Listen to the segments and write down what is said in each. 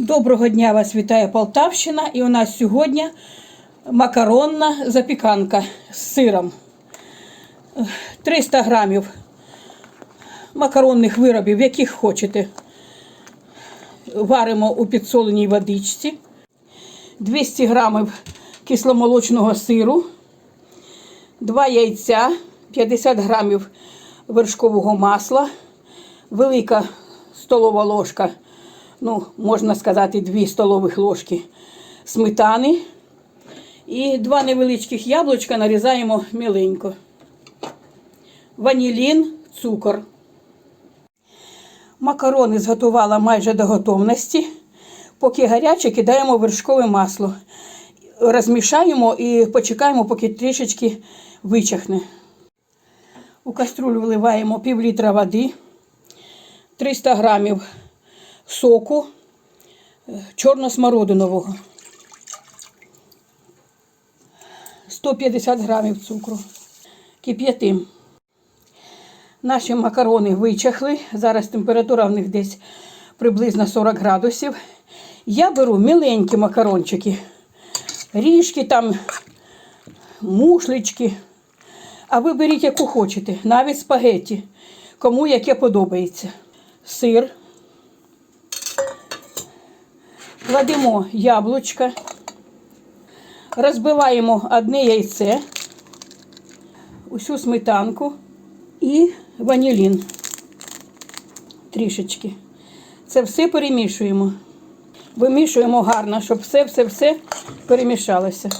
Доброго дня вас вітає Полтавщина. І у нас сьогодні макаронна запіканка з сиром. 300 грамів макаронних виробів, яких хочете. Варимо у підсоленій водичці. 200 грамів кисломолочного сиру, 2 яйця, 50 грамів вершкового масла, велика столова ложка, ну, можна сказати, 2 столових ложки сметани. І два невеличких яблучка нарізаємо міленько. Ванілін, цукор. Макарони зготувала майже до готовності. Поки гаряче, кидаємо вершкове масло. Розмішаємо і почекаємо, поки трішечки вичахне. У каструлю вливаємо пів літра води, 300 грамів соку е, чорно-смородинового, 150 грамів цукру. Кип'ятим. Наші макарони вичахли. Зараз температура в них десь приблизно 40 градусів. Я беру міленькі макарончики, ріжки там, мушлички. А ви беріть, яку хочете, навіть спагетті, кому яке подобається. Сир. Кладемо яблучка, розбиваємо одне яйце, усю сметанку і ванілін. Трішечки. Це все перемішуємо. Вимішуємо гарно, щоб все-все-все перемішалося.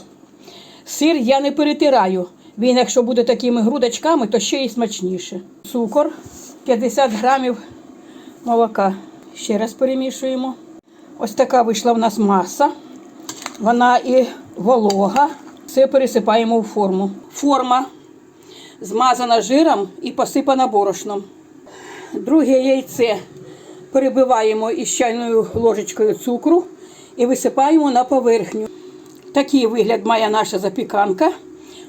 Сир я не перетираю. Він, якщо буде такими грудочками, то ще й смачніше. Цукор, 50 грамів молока. Ще раз перемішуємо. Ось така вийшла в нас маса. Вона і волога. Все пересипаємо в форму. Форма змазана жиром і посипана борошном. Друге яйце перебиваємо із чайною ложечкою цукру і висипаємо на поверхню. Такий вигляд має наша запіканка.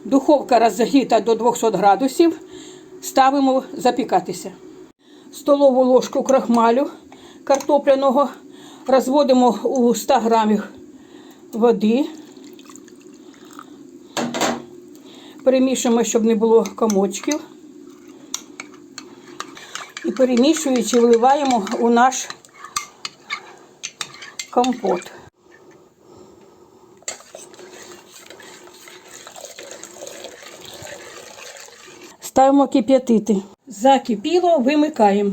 Духовка розігріта до 200 градусів. Ставимо запікатися. Столову ложку крахмалю картопляного розводимо у 100 грамів води. Перемішуємо, щоб не було комочків. І перемішуючи, вливаємо у наш компот. Ставимо кип'ятити. Закипіло, вимикаємо.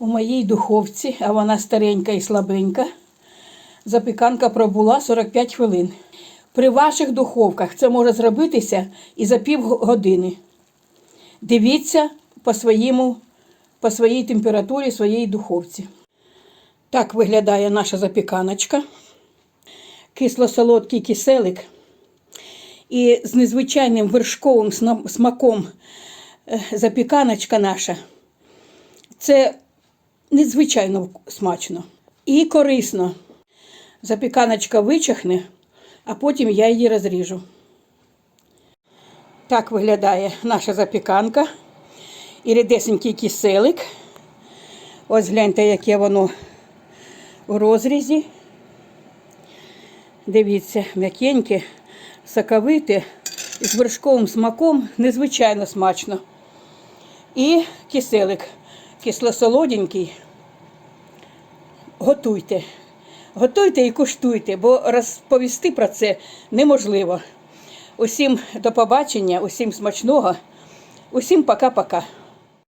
У моїй духовці, а вона старенька і слабенька, запіканка пробула 45 хвилин. При ваших духовках це може зробитися і за півгодини. Дивіться по, своєму, по своїй температурі своєї духовці. Так виглядає наша запіканочка. Кисло-солодкий киселик. І з незвичайним вершковим смаком е, запіканочка наша. Це надзвичайно вк- смачно і корисно. Запіканочка вичахне, а потім я її розріжу. Так виглядає наша запіканка. І рідесенький киселик. Ось гляньте, яке воно у розрізі. Дивіться, м'якеньке, соковите, з вершковим смаком, незвичайно смачно. І киселик кисло-солоденький. Готуйте. Готуйте і куштуйте, бо розповісти про це неможливо. Усім до побачення, усім смачного, усім пока-пока.